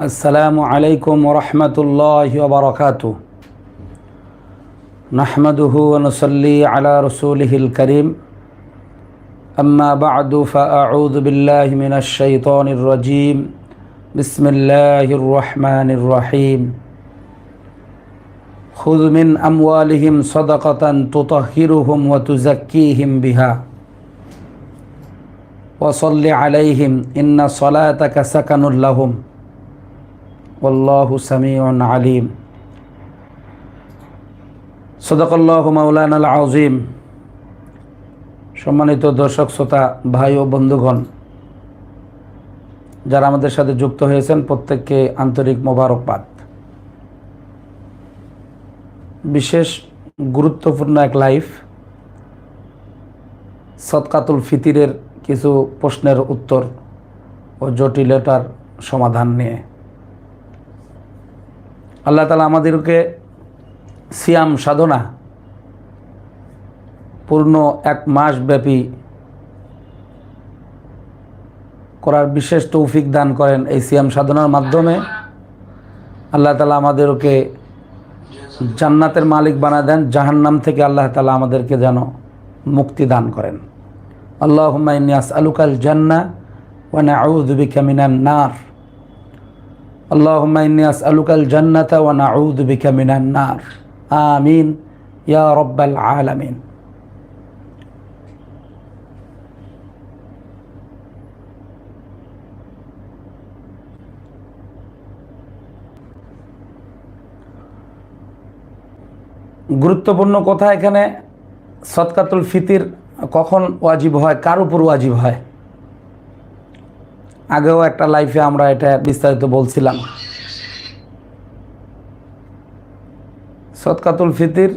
السلام عليكم ورحمة الله وبركاته نحمده ونصلي على رسوله الكريم أما بعد فأعوذ بالله من الشيطان الرجيم بسم الله الرحمن الرحيم خذ من أموالهم صدقة تطهرهم وتزكيهم بها وصل عليهم إن صلاتك سكن لهم والله سميع عليم صدق الله مولانا العظيم সম্মানিত দর্শক শ্রোতা ভাই ও বন্ধুগণ যারা আমাদের সাথে যুক্ত হয়েছেন প্রত্যেককে আন্তরিক মোবারকবাদ বিশেষ গুরুত্বপূর্ণ এক লাইফ সৎকাতুল ফিতিরের কিছু প্রশ্নের উত্তর ও জটিলতার সমাধান নিয়ে আল্লাহ তালা আমাদেরকে সিয়াম সাধনা পূর্ণ এক মাস ব্যাপী করার বিশেষ তৌফিক দান করেন এই সিয়াম সাধনার মাধ্যমে। আল্লাহ তালা আমাদেরকে জান্নাতের মালিক বানা দেন, জাহান্নাম থেকে আল্লাহ তালা আমাদেরকে যেন মুক্তি দান করেন। আল্লাহ ইনিয়াস আলুকাল জান্না ওয়ানা আউদ্দিকা মিনান নার। আল্লাহ ইনিয়াস আলুকাল জান্নাতা ওয়ানা আউদ্দিকা মিনান নার। আমিন। ইয়া রব্বাল আলামিন। গুরুত্বপূর্ণ কথা এখানে সৎকাতুল ফিতির কখন ওয়াজিব হয়, কার উপর ওয়াজিব হয়? আগেও একটা লাইফে আমরা এটা বিস্তারিত বলছিলাম। সৎকাতুল ফিতির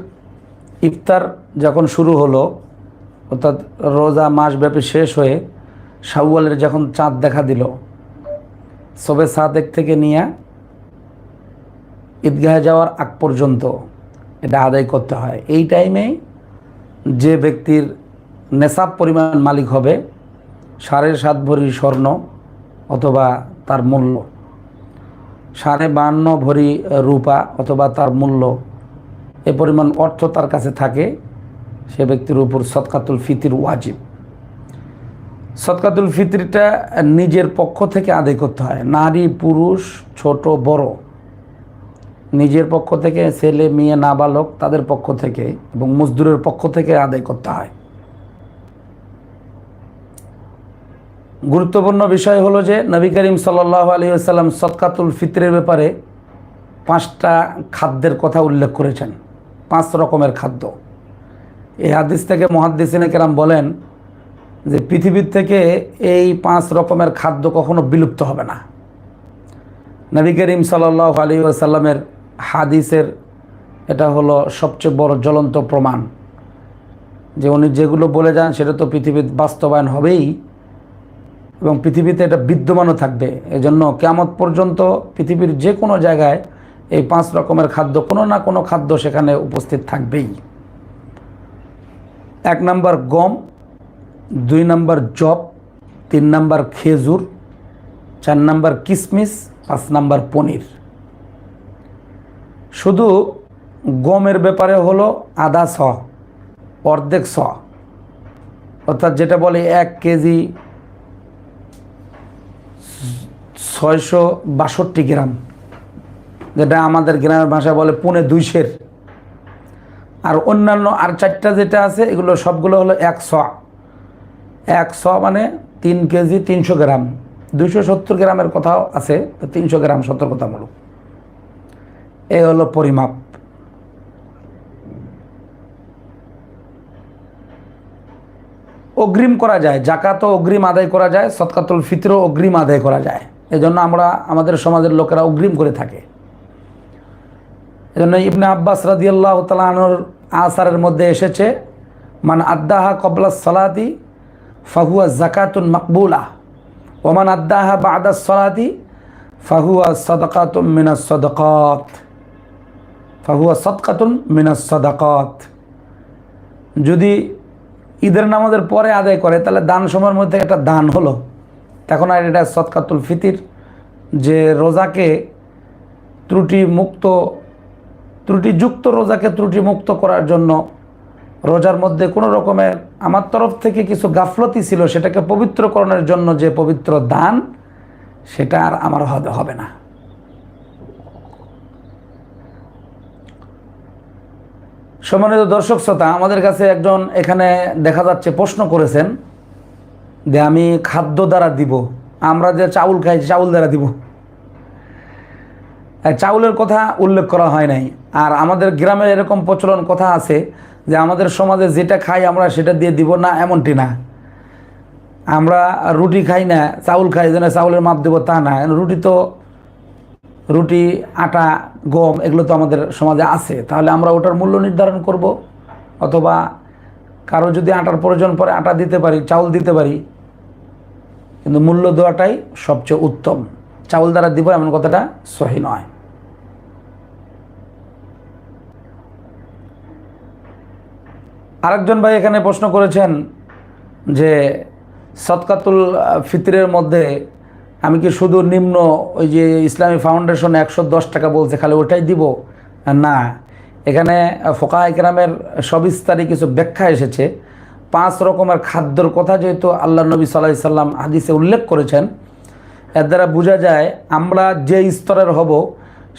ইফতার যখন শুরু হলো, অর্থাৎ রোজা মাসব্যাপী শেষ হয়ে শাওয়ালের যখন চাঁদ দেখা দিল, সবে সাদেক থেকে নিয়ে ঈদগাহে যাওয়ার আগ পর্যন্ত এটা আদায় করতে হয়। এই টাইমে যে ব্যক্তির নেশাব পরিমাণ মালিক হবে, সাড়ে সাত ভরি স্বর্ণ অথবা তার মূল্য। সাড়ে বান্ন ভরি রূপা অথবা তার মূল্য। এ পরিমাণ অর্থ তার কাছে থাকে। সে ব্যক্তির উপর সৎকাতুল ফিতির ওয়াজিব। সৎকাতুল ফিতরিটা নিজের পক্ষ থেকে আদায় করতে হয়। নারী, পুরুষ, ছোট, বড়। নিজের পক্ষ থেকে, ছেলে, মেয়ে, নাবালক তাদের পক্ষ থেকে এবং মজদুরের পক্ষ থেকে আদায় করতে হয়। গুরুত্বপূর্ণ বিষয় হলো যে নবী করিম সাল্লাহ আলী আসাল্লাম সৎকাতুল ফিতরের ব্যাপারে পাঁচটা খাদ্যের কথা উল্লেখ করেছেন। পাঁচ রকমের খাদ্য। এই হাদিস থেকে মহাদ্দিসিনে কেরাম বলেন যে পৃথিবীর থেকে এই পাঁচ রকমের খাদ্য কখনো বিলুপ্ত হবে না। নবী করিম সাল্লাহ আলী আসাল্লামের হাদিসের এটা হলো সবচেয়ে বড় জ্বলন্ত প্রমাণ। যে উনি যেগুলো বলে যান সেটা তো পৃথিবীর বাস্তবায়ন হবেই। এবং পৃথিবীতে এটা বিদ্যমানও থাকবে। এজন্য কেমত পর্যন্ত পৃথিবীর যে কোনো জায়গায় এই পাঁচ রকমের খাদ্য কোনো না কোনো খাদ্য সেখানে উপস্থিত থাকবেই। এক নাম্বার গম, দুই নাম্বার জব তিন নাম্বার খেজুর, চার নাম্বার কিশমিশ পাঁচ নাম্বার পনির। শুধু গমের ব্যাপারে হলো আধা শ অর্ধেক শ অর্থাৎ যেটা বলে এক কেজি ছয়শো বাষট্টি গ্রাম, যেটা আমাদের গ্রামের ভাষায় বলে পুনে দুইশের। আর অন্যান্য আর চারটা যেটা আছে, এগুলো সবগুলো হলো এক শ এক শ মানে তিন কেজি তিনশো গ্রাম। দুইশো সত্তর গ্রামের কথাও আছে তিনশো গ্রাম সতর্কতামূলক। এই হলো পরিমাপ। অগ্রিম করা যায় জাকাতও অগ্রিম আদায় করা যায় সৎকাতুল ফিতরও অগ্রিম আদায় করা যায়। এজন্য আমরা আমাদের সমাজের লোকেরা অগ্রিম করে থাকে। এজন্য ইবনে আব্বাস রাদিয়াল্লাহ তালানোর আসারের মধ্যে এসেছে, মান আদাহা কবলা সলাতি ফাহুয়া জাকাতুন মকবুলা ওমান আদাহা বাদা সলাতি ফাহুয়া সদকাতুম মিনাস সদকাত, ফাহুয়া সদকাতুন মিনাস সদাকত। যদি ঈদের নামাজের পরে আদায় করে, তাহলে দান সময়ের মধ্যে একটা দান হলো। তখন আর এটা সৎকাতুল ফিতির, যে রোজাকে ত্রুটি মুক্ত ত্রুটিযুক্ত রোজাকে ত্রুটি মুক্ত করার জন্য রোজার মধ্যে কোনো রকমের আমার তরফ থেকে কিছু গাফলতি ছিল সেটাকে পবিত্রকরণের জন্য যে পবিত্র দান, সেটা আর আমার হবে না। সম্মানিত দর্শক শ্রোতা, আমাদের কাছে একজন এখানে দেখা যাচ্ছে প্রশ্ন করেছেন। যে আমি খাদ্য দ্বারা দিব। আমরা যে চাউল খাই চাউল দ্বারা দিব। চাউলের কথা উল্লেখ করা হয় নাই। আর আমাদের গ্রামে এরকম প্রচলন কথা আছে যে, আমাদের সমাজে যেটা খাই আমরা সেটা দিয়ে দিব না, এমনটি না। আমরা রুটি খাই না, চাউল খাই, যেন চাউলের মাপ দেবো তা না। রুটি তো, রুটি, আটা, গম, এগুলো তো আমাদের সমাজে আছে। তাহলে আমরা ওটার মূল্য নির্ধারণ করব? অথবা কারও যদি আটার প্রয়োজন পরে আটা দিতে পারি, চাউল দিতে পারি কিন্তু মূল্য দেওয়াটাই সবচেয়ে উত্তম। চাউল দ্বারা দিব এমন কথাটা সহি নয়। আরেকজন ভাই এখানে প্রশ্ন করেছেন যে সৎকাতুল ফিতরের মধ্যে আমি কি শুধু নিম্ন ওই যে ইসলামী ফাউন্ডেশন একশো দশ টাকা বলছে, খালি ওটাই দিব? না। এখানে ফোকা একরামের সবিস্তারে কিছু ব্যাখ্যা এসেছে। পাঁচ রকমের খাদ্যর কথা যেহেতু আল্লাহ নবী সাল্লাহ সাল্লাম হাদিসে উল্লেখ করেছেন, এর দ্বারা বোঝা যায় আমরা যে স্তরের হব,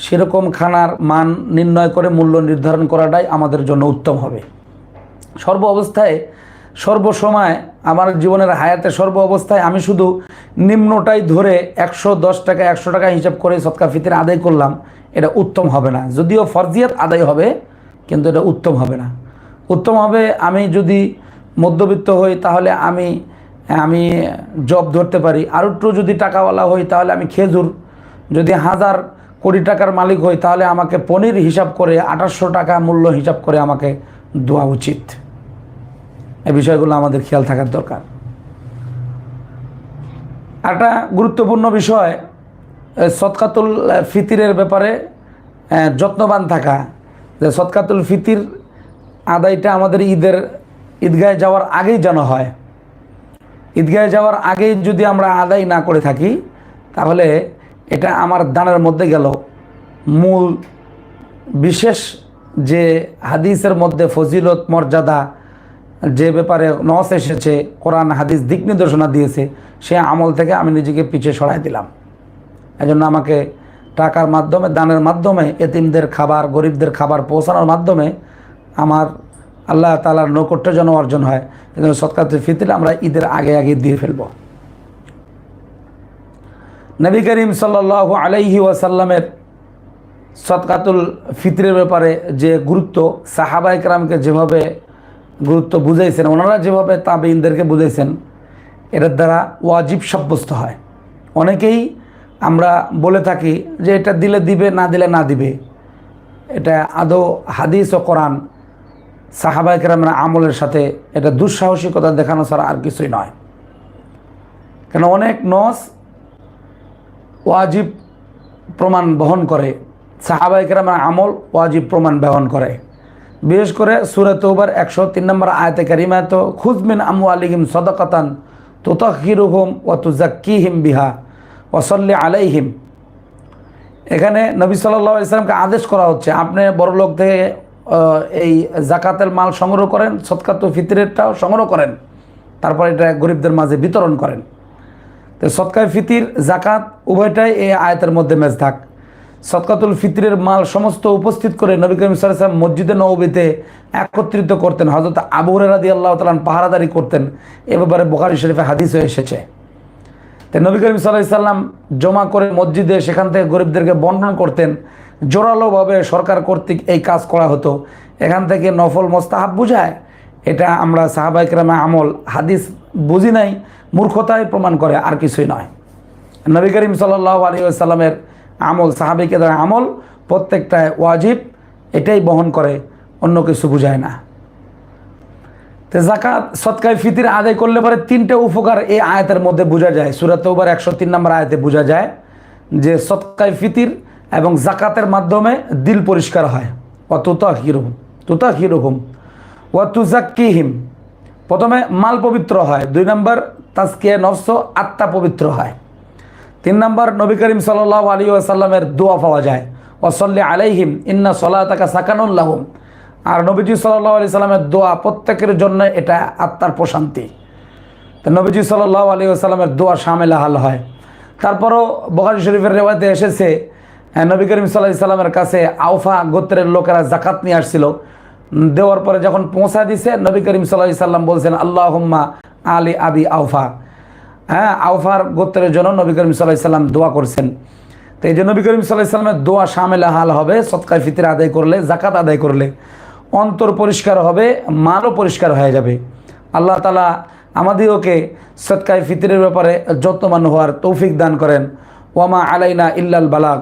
সেরকম খানার মান নির্ণয় করে মূল্য নির্ধারণ করাটাই আমাদের জন্য উত্তম হবে। সর্ব অবস্থায় সর্বসময় আমার জীবনের হায়াতে সর্ব অবস্থায় আমি শুধু নিম্নটাই ধরে একশো দশ টাকা, একশো টাকা হিসাব করে সৎকা ফিতির আদায় করলাম, এটা উত্তম হবে না। যদিও ফরজিয়াত আদায় হবে, কিন্তু এটা উত্তম হবে না। উত্তম হবে আমি যদি মধ্যবিত্ত হই, তাহলে আমি আমি জব ধরতে পারি। আর একটু যদি টাকাওয়ালা হই, তাহলে আমি খেজুর। যদি হাজার কোটি টাকার মালিক হই, তাহলে আমাকে পনির হিসাব করে আঠাশশো টাকা মূল্য হিসাব করে আমাকে দেওয়া উচিত। এই বিষয়গুলো আমাদের খেয়াল থাকার দরকার। একটা গুরুত্বপূর্ণ বিষয় সৎকাতুল ফিতিরের ব্যাপারে যত্নবান থাকা। যে সৎকাতুল ফিতির আদায়টা আমাদের ঈদের ঈদগাহে যাওয়ার আগেই যেন হয়। ঈদগাহে যাওয়ার আগেই যদি আমরা আদায় না করে থাকি, তাহলে এটা আমার দানের মধ্যে গেল। মূল বিশেষ যে হাদিসের মধ্যে ফজিলত, মর্যাদা যে ব্যাপারে নস এসেছে, কোরআন, হাদিস দিক নির্দেশনা দিয়েছে, সে আমল থেকে আমি নিজেকে পিছিয়ে সরাই দিলাম। এজন্য আমাকে টাকার মাধ্যমে, দানের মাধ্যমে, এতিমদের খাবার, গরিবদের খাবার পৌঁছানোর মাধ্যমে আমার আল্লাহ তালার নৈকট্য যেন অর্জন হয়। এজন্য সৎকাতের ফিতির আমরা ঈদের আগে আগে দিয়ে ফেলব। নবী করিম সাল্লাহ আলাইহি ওয়াসাল্লামের সৎকাতুল ফিতরের ব্যাপারে যে গুরুত্ব সাহাবা একরামকে যেভাবে গুরুত্ব বুঝাইছেন, ওনারা যেভাবে তাবেইনদেরকে বুঝাইছেন এটার দ্বারা ওয়াজিব সাব্যস্ত হয়। অনেকেই আমরা বলে থাকি যে এটা দিলে দিবে, না দিলে না দিবে। এটা আদৌ হাদিস ও কোরআন সাহাবা একরামের আমলের সাথে এটা দুঃসাহসিকতা দেখানো ছাড়া আর কিছুই নয়। কেন অনেক নস ওয়াজিব প্রমাণ বহন করে সাহাবাই কেরামের আমল ওয়াজিব প্রমাণ বহন করে। বিশেষ করে সুরে তোবার একশো তিন নম্বর আয়তে কারিমা তো খুজমিন আমু আলিহিম সদকাতান তুতহিরুহুম ও তুজাক্কিহিম বিহা ওসল্লি আলাইহিম। এখানে নবী সাল্লাহ ইসলামকে আদেশ করা হচ্ছে, আপনি বড় লোক থেকে এই জাকাতের মাল সংগ্রহ করেন সৎকাত ফিতরেরটাও সংগ্রহ করেন, তারপর এটা গরিবদের মাঝে বিতরণ করেন। তো সৎকায় ফিতির জাকাত উভয়টাই এই আয়াতের মধ্যে মেজ থাক সৎকাতুল ফিতরের মাল সমস্ত উপস্থিত করে নবী করিম সাল্লাম মসজিদে নবীতে একত্রিত করতেন। হজরত আবু রাদি আল্লাহ তালান পাহারাদারি করতেন। এ ব্যাপারে বোখারি শরীফে হাদিস হয়ে এসেছে। তো নবী করিম সাল্লাহ সাল্লাম জমা করে মসজিদে সেখান থেকে গরিবদেরকে বন্টন করতেন। জোরালোভাবে সরকার কর্তৃক এই কাজ করা হতো। এখান থেকে নফল মোস্তাহাব বুঝায়, এটা আমরা সাহাবাই কেরামে আমল, হাদিস বুঝি নাই, মূর্খতায় প্রমাণ করে আর কিছুই নয়। নবী করিম সাল্লাহ আলী সাল্লামের আমল সাহাবিকে আমল প্রত্যেকটায় ওয়াজিব, এটাই বহন করে, অন্য কিছু বুঝায় না। তো জাকাত সৎকায় ফিতির আদায় করলে পরে তিনটে উপকার এই আয়াতের মধ্যে বোঝা যায়। সুরাত ওবার একশো তিন নম্বর আয়াতে বোঝা যায় যে সৎকায় ফিতির এবং জাকাতের মাধ্যমে দিল পরিষ্কার হয়। ও তুতা হিরুম তুতা হিরুহুম ও তুজাক্কিহিম প্রথমে মাল পবিত্র হয়, দুই নম্বর তাজকিয়া নফস, আত্মা পবিত্র হয়। তিন নম্বর নবী করিম সাল্লাহ আলী আসাল্লামের দোয়া পাওয়া যায় ওসল্লি আলাইহিম, ইন্না সলাতাকা সাকানুল্লাহম আর নবীজি সাল্লাহ আলি সাল্লামের দোয়া প্রত্যেকের জন্য এটা আত্মার প্রশান্তি। তো নবীজি সাল্লাহ আলী আসাল্লামের দোয়া সামেলা হাল হয়। তারপরও বখারি শরীফের রেওয়াতে এসেছে নবী করিম সাল্লাহ সাল্লামের কাছে আউফা গোত্রের লোকেরা জাকাত নিয়ে আসছিল। দেওয়ার পরে যখন পৌঁছা দিছে, নবী করিম সাল্লাহ সাল্লাম বলছেন আল্লাহ আলী আবি আউফা হ্যাঁ আউফার গোত্রের জন্য নবী করিম সাল্লাহ সাল্লাম দোয়া করছেন। তো এই যে নবী করিম সাল্লাহ সাল্লামের দোয়া সামেলা হাল হবে সৎকার ফিতরে আদায় করলে জাকাত আদায় করলে, অন্তর পরিষ্কার হবে মানও পরিষ্কার হয়ে যাবে। আল্লাহ তালা আমাদেরকে সৎকায় ফিতরের ব্যাপারে যত্নবান হওয়ার তৌফিক দান করেন। ওয়ামা আলাইনা ইল্লাল বালাগ।